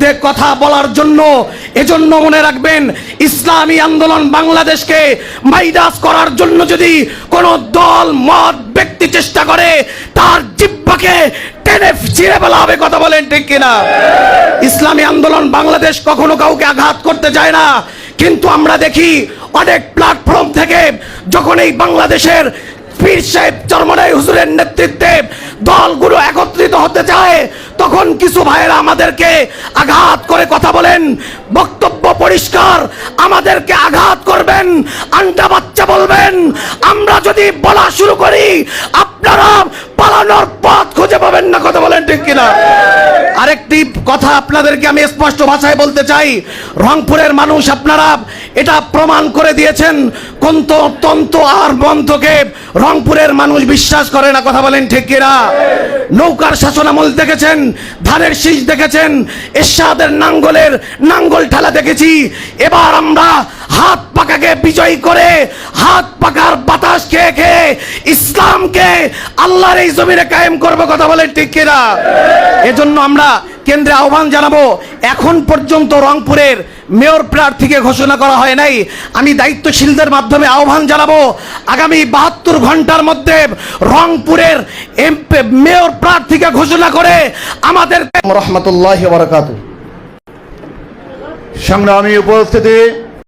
বিরুদ্ধে কথা বলার জন্য এজন্য মনে রাখবেন, ইসলামী আন্দোলন বাংলাদেশকে মাইদাস করার জন্য যদি কোনো দল, মত, ব্যক্তি চেষ্টা করে, তার জিব্বাকে টেনে ছিঁড়ে ফেলা হবে, কথা বলেন ঠিক কিনা? ইসলামী আন্দোলন বাংলাদেশ কখনো কাউকে আঘাত করতে চায় না। কিন্তু আমরা দেখি অনেক প্ল্যাটফর্ম থেকে যখন এই বাংলাদেশের পীর সাহেব চরমনাই হুজুরের নেতৃত্বে দলগুলো একত্রিত হতে চায়, তখন কিছু ভাইয়েরা আমাদেরকে করে কথা বলেন, বক্তব্য পরিষ্কার, আমাদেরকে আঘাত করবেন, আন্ডা বাচ্চা বলবেন। আমরা যদি বলা শুরু করি আপনারা পালানোর পথ খুঁজে পাবেন না, কথা বলেন ঠিক কিনা? আরেকটি কথা আপনাদেরকে আমি স্পষ্ট ভাষায় বলতে চাই। রংপুরের মানুষ আপনারা এটা প্রমাণ করে দিয়েছেন তন্ত আর রংপুরের মানুষ বিশ্বাস করে না, কথা বলেন ঠিক কিনা? নৌকার শাসনামল দেখেছেন, ধানের শীষ দেখেছেন, এরশাদের নাঙ্গলের নাঙ্গল ঠেলা দেখেছি। এবার আমরা হাত পাকাকে বিজয়ী করে হাত পাকার বাতাস খেয়ে খেয়ে ইসলামকে আল্লাহর এই জমিনে কায়েম করব কথা বলে ঠিক কিনা? এজন্য আমরা কেন্দ্রে আহ্বান জানাব এখন পর্যন্ত রংপুরের মেয়র প্রার্থীকে ঘোষণা করা হয় নাই। আমি দায়িত্বশীলদের মাধ্যমে আহ্বান জানাব আগামী বাহাত্তর ঘণ্টার মধ্যে রংপুরের এমপি মেয়র প্রার্থীকে ঘোষণা করে আমাদের রহমতুল্লাহ বারাকাতু সংগ্রামী উপস্থিতি